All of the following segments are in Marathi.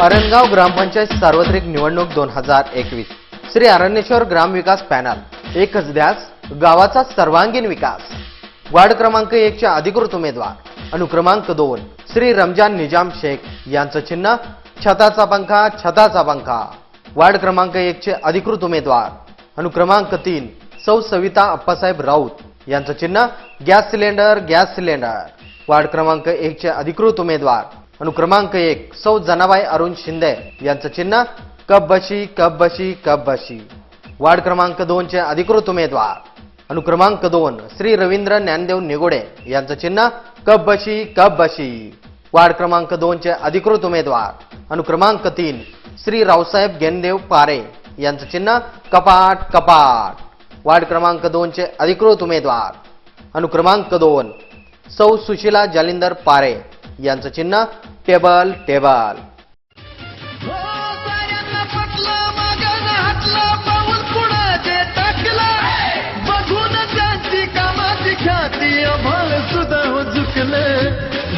अरणगाव ग्रामपंचायत सार्वत्रिक निवडणूक दोन हजार एकवीस. श्री अरण्येश्वर ग्रामविकास पॅनल. एकच ध्यास गावाचा सर्वांगीण विकास. वार्ड क्रमांक एकच्या अधिकृत उमेदवार. अनुक्रमांक दोन श्री रमजान निजाम शेख. यांचं चिन्ह छताचा पंखा छताचा पंखा. वार्ड क्रमांक एकचे अधिकृत उमेदवार. अनुक्रमांक तीन सौ सविता अप्पासाहेब राऊत. यांचं चिन्ह gas cylinder gas cylinder. Ward क्रमांक एकचे अधिकृत उमेदवार. अनुक्रमांक एक सौ जनाबाई अरुण शिंदे. यांचं चिन्ह कप बशी कप बशी कप बशी वार्ड क्रमांक दोनचे अधिकृत उमेदवार. अनुक्रमांक दोन श्री रवींद्र ज्ञानदेव निगोडे. यांचं चिन्ह कप बशी कप बशी वार्ड क्रमांक दोनचे अधिकृत उमेदवार. अनुक्रमांक तीन श्री रावसाहेब गेनदेव पारे. यांचं चिन्ह कपाट कपाट. वार्ड क्रमांक दोनचे अधिकृत उमेदवार. अनुक्रमांक दोन सौ सुशीला जालिंदर पारे. यांचं चिन्ह टेबल टेबल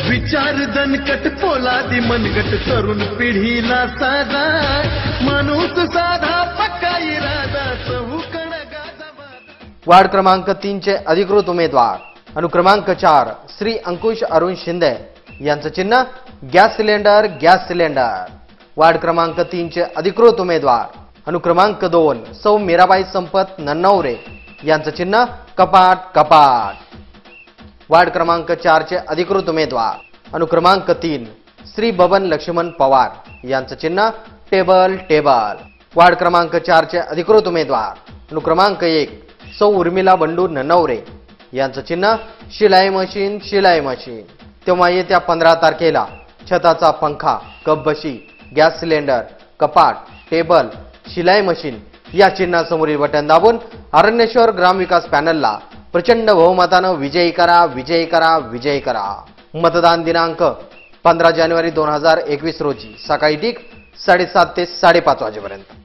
विचार दणकट पोलादी मनगट तरुण पिढीला साधा माणूस साधा पक्का इरादा वार्ड क्रमांक तीनचे अधिकृत उमेदवार. अनुक्रमांक चार श्री अंकुश अरुण शिंदे. यांचं चिन्ह gas cylinder gas cylinder. Ward क्रमांक तीनचे अधिकृत उमेदवार. अनुक्रमांक दोन सौ मीराबाई संपत नन्नवरे यांचं चिन्ह कपाट कपाट. वार्ड क्रमांक चारचे अधिकृत उमेदवार. अनुक्रमांक तीन श्री बबन लक्ष्मण पवार. यांचं चिन्ह टेबल टेबल. वार्ड क्रमांक चारचे अधिकृत उमेदवार. अनुक्रमांक एक सौ उर्मिला बंडू ननवरे यांचं चिन्ह शिलाई मशीन शिलाई मशीन. तेव्हा येत्या पंधरा तारखेला छताचा पंखा कपबशी गॅस सिलेंडर कपाट टेबल शिलाई मशीन या चिन्हासमोरील बटन दाबून अरण्येश्वर ग्रामविकास पॅनलला प्रचंड बहुमतानं विजयी करा विजयी करा विजयी करा. मतदान दिनांक पंधरा जानेवारी दोन हजार एकवीस रोजी सकाळी ठीक साडेसात ते साडेपाच वाजेपर्यंत.